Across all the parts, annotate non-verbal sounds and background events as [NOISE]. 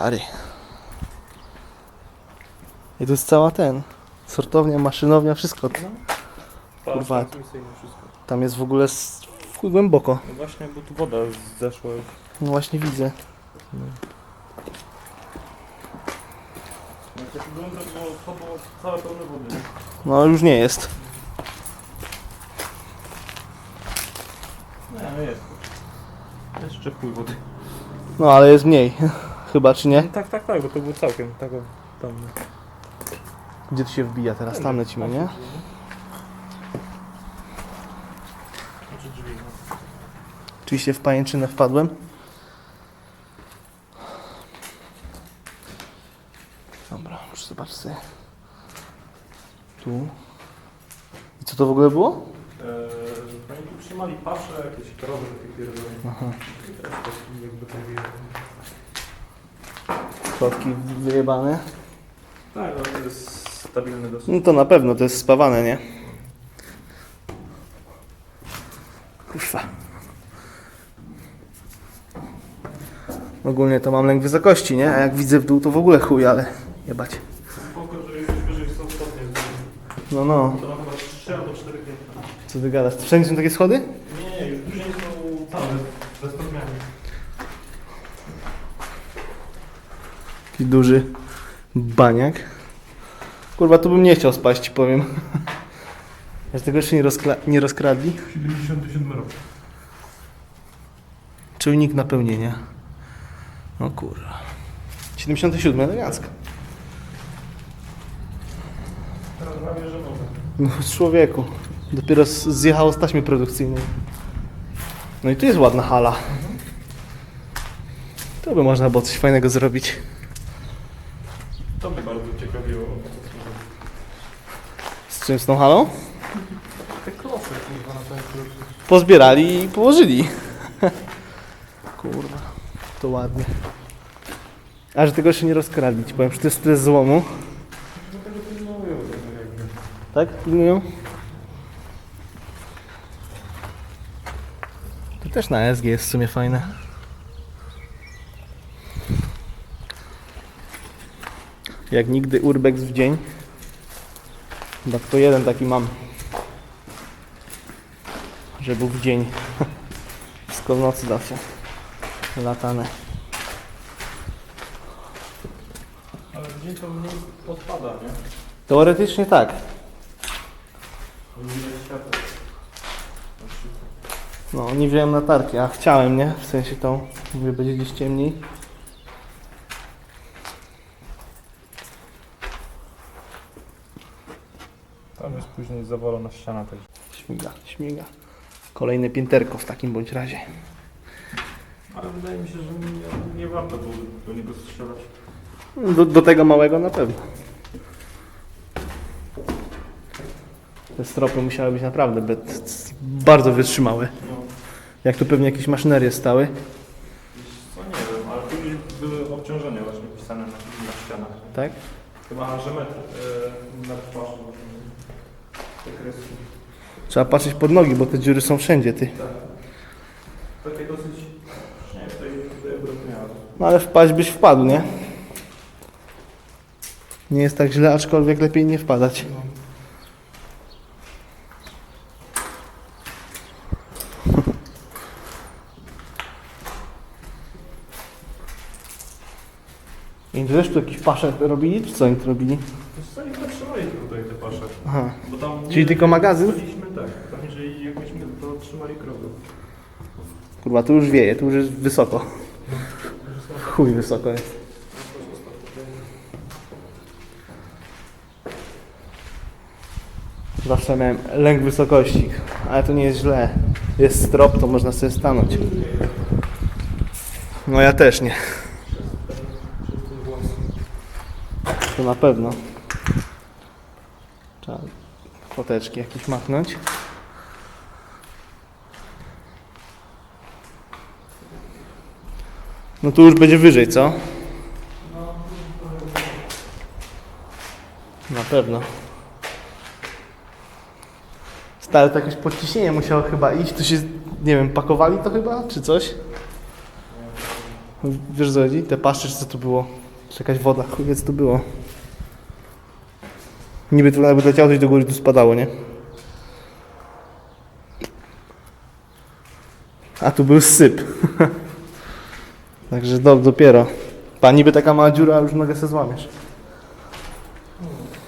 stary. I tu jest cała ten. Sortownia, maszynownia, wszystko. Kurwa. Transmisyjne wszystko. Tam jest w ogóle s- w chuj głęboko. No właśnie, bo tu woda zeszła już. No właśnie widzę. Jak to było, to było całe pełne wody. No już nie jest. Nie, no jest. Jeszcze chuj wody. No ale jest mniej. Chyba czy nie? Tak, tak, tak, bo to było całkiem tak tam. Gdzie tu się wbija teraz? Tam lecimy, nie? Znaczy drzwi, no. Oczywiście w pajęczynę wpadłem. Dobra, muszę zobaczyć sobie. Tu. I co to w ogóle było? Eee, Oni tu trzymali pasze, jakieś krowy takie pierdolone. Aha. I teraz to jakby to. Kotki wyjebane. Tak, ale to jest stabilny dosyć. No to na pewno, to jest spawane, nie? Kurwa. Ogólnie to mam lęk wysokości, nie? A jak widzę w dół, to w ogóle chuj, ale jebać. Spoko, że już wyżej są stopnie. No, no. To ma chyba 3 albo 4 piętra. Co ty gadasz? Wszędzie są takie schody? Nie, nie, już są całe, ze stopniami. Taki duży baniak. Kurwa, tu bym nie chciał spać, ci powiem. [LAUGHS] Aż tego jeszcze nie, rozkla- nie rozkradli. 77 rok. Czujnik napełnienia. O kurwa. 77, elegancko. Teraz prawie, że. No człowieku. Dopiero z- zjechało z taśmy produkcyjnej. No i tu jest ładna hala. To by można było coś fajnego zrobić. To mnie bardzo ciekawiło. Czym z tą halą? Te klosy kurwa na ten. Pozbierali i położyli. Kurwa, to ładnie. A że tego jeszcze nie rozkradli, ci powiem, że to jest tyle złomu. No tego pilnują tego jakby. Tak? Pilnują? To też na SG jest w sumie fajne. Jak nigdy urbex w dzień. Chyba tylko jeden taki mam. Że był w dzień. [LAUGHS] Wszystko w nocy zawsze. Latane. Ale w dzień to mniej odpada, nie? Teoretycznie tak. No, nie wziąłem latarki, a chciałem, nie? W sensie tą, mówię, będzie gdzieś ciemniej. Tam później zawalona ściana też. Śmiga, śmiga. Kolejne pięterko w takim bądź razie. Ale wydaje mi się, że nie, nie warto było do niego strzelać. Do, do tego małego na pewno. Te stropy musiały być naprawdę bet- bardzo wytrzymałe. No, Jak tu pewnie jakieś maszynerie stały. co nie wiem, ale później były obciążenia właśnie pisane na, na ścianach. Tak? Chyba, że metr, Trzeba patrzeć pod nogi, bo te dziury są wszędzie, ty. Tak. Takie dosyć. No ale wpaść byś wpadł, nie? Nie jest tak źle, aczkolwiek lepiej nie wpadać. I wiesz, tu jakiś pasze robili, czy co oni tu robili? Wiesz co, nie zatrzymali tutaj te pasze. Aha. Czyli tylko magazyn? Chodziliśmy tak, tam jeżeli jakbyśmy to trzymali krowy. Kurwa, tu już wieje, tu już jest wysoko. Chuj wysoko jest. Zawsze miałem lęk wysokości, ale to nie jest źle. Jest strop, to można sobie stanąć. No ja też nie. To na pewno. Trzeba foteczki jakieś machnąć. No tu już będzie wyżej, co? Na pewno. Stare to jakieś podciśnienie musiało chyba iść. Tu się, nie wiem, pakowali to chyba, czy coś? Wiesz co chodzi? Te paszcze, czy co tu było? Czy jakaś woda? Chuj co tu było. Niby tu jakby leciało coś do góry, tu spadało, nie? A tu był syp. [LAUGHS] Także do, dopiero. Pa niby taka mała dziura, a już nogę se złamiesz.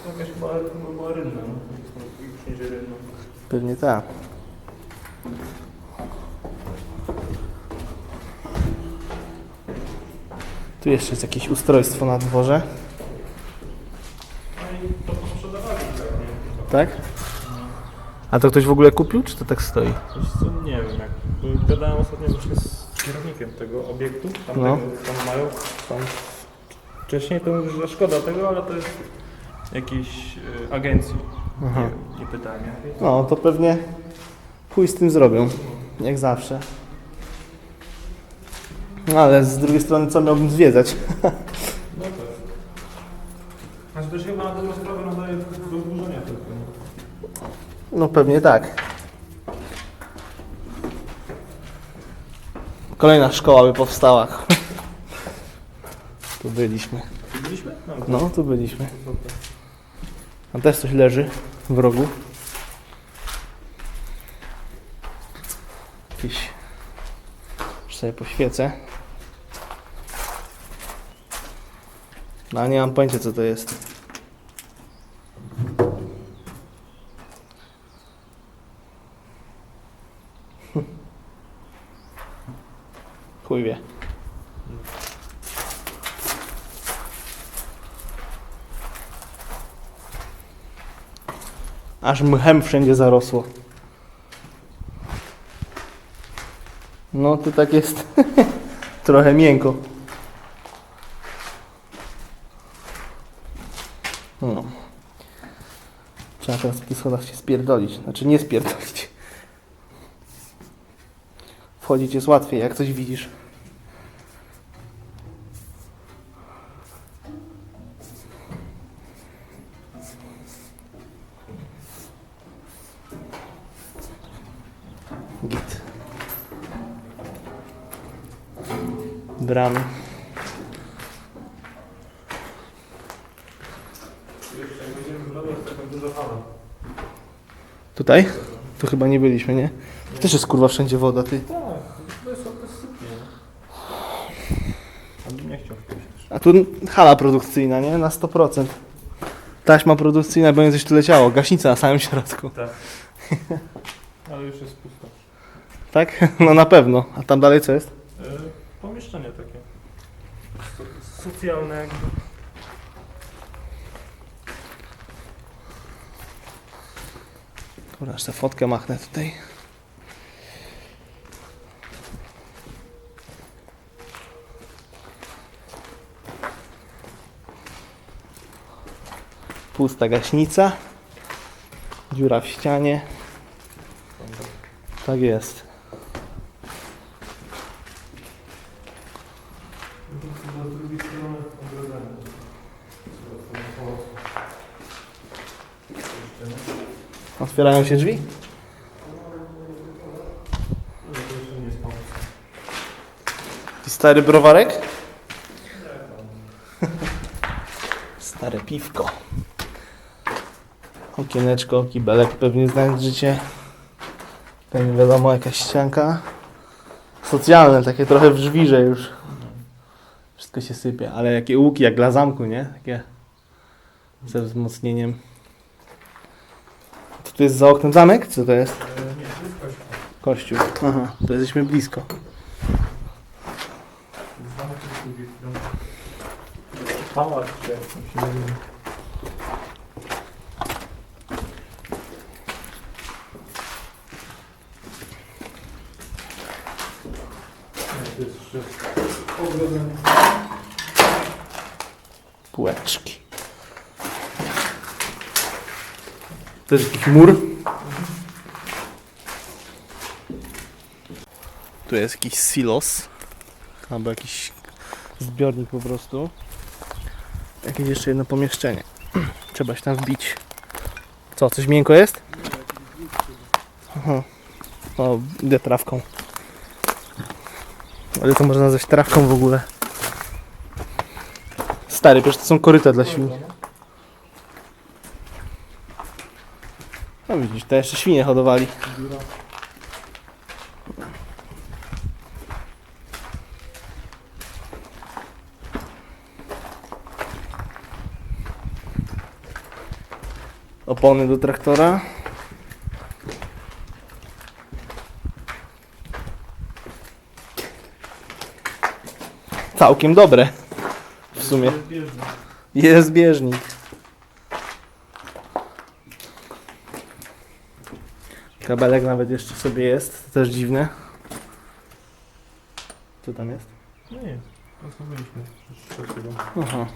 Jakaś chyba była rynna, no. Księdzie rynna. Pewnie tak. Tu jeszcze jest jakieś ustrojstwo na dworze. No i to posprzedawali, tak, nie? Tak? A to ktoś w ogóle kupił, czy to tak stoi? Wiesz co, nie wiem, jak bo gadałem ostatnio właśnie z kierownikiem tego obiektu, tam, No. tego, tam mają, tam wcześniej to mówił, że szkoda tego, ale to jest jakiejś y, agencji, Aha. nie, nie jakiej. No, to pewnie chuj z tym zrobią. Jak zawsze. No, ale z drugiej strony, co miałbym zwiedzać? No tak. Aż też chyba na dobrą sprawę nadaje do zburzenia tylko. No, pewnie tak. Kolejna szkoła by powstała. [LAUGHS] Tu byliśmy. Byliśmy? No, No, tu byliśmy. A też coś leży w rogu. Jakieś... Już sobie poświecę. No, ale nie mam pojęcia co to jest. Chuj. Aż mchem wszędzie zarosło. No, tu tak jest [LAUGHS] trochę miękko. No. Trzeba teraz w tych schodach się spierdolić. Znaczy nie spierdolić. Wchodzić jest łatwiej, jak coś widzisz. Git. Bramy. Tutaj? Tu chyba nie byliśmy, nie? Też jest kurwa wszędzie woda, ty. Tak, to jest, to jest sypnie. A bym nie chciał wchodzić też. A tu hala produkcyjna, nie? Na 100%. Taśma produkcyjna, będzie coś tu leciało. Gaśnica na samym środku. Tak. Ale już jest pusto. Tak? [LAUGHS] No na pewno. A tam dalej co jest? E, pomieszczenie takie. So, socjalne jakby. Dobra, tę fotkę machnę tutaj. Pusta gaśnica. Dziura w ścianie. Tak jest. Otwierają się drzwi? Pomysł. Stary browarek? [LAUGHS] Stare piwko. Okieneczko, kibelek pewnie znając życie. Pewnie wiadomo, jakaś ścianka. Socjalne, takie trochę w żwirze już. Wszystko się sypie, ale jakie łuki, jak dla zamku, nie? Takie ze wzmocnieniem. Co tu jest za oknem zamek? Co to jest? Nie, to jest kościół. Kościół. Aha, to jesteśmy blisko. Pałac czy jak to się nazywa. Nie, to jest jeszcze. Półeczki. To jest jakiś mur. Tu jest jakiś silos. Albo jakiś zbiornik po prostu. Jakieś jeszcze jedno pomieszczenie. [CLEARS THROAT] Trzeba się tam wbić. Co, coś miękko jest? Aha. O, idę trawką. Ale to można nazwać trawką w ogóle. Stary, przecież to są koryta dla świń. No widzisz, to jeszcze świnie hodowali. Opony do traktora. Całkiem dobre. W sumie. Jest bieżnik. Kabelek nawet jeszcze sobie jest. To też dziwne. Co tam jest? Nie, rozmawialiśmy. Aha.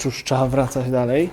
Cóż, trzeba wracać dalej.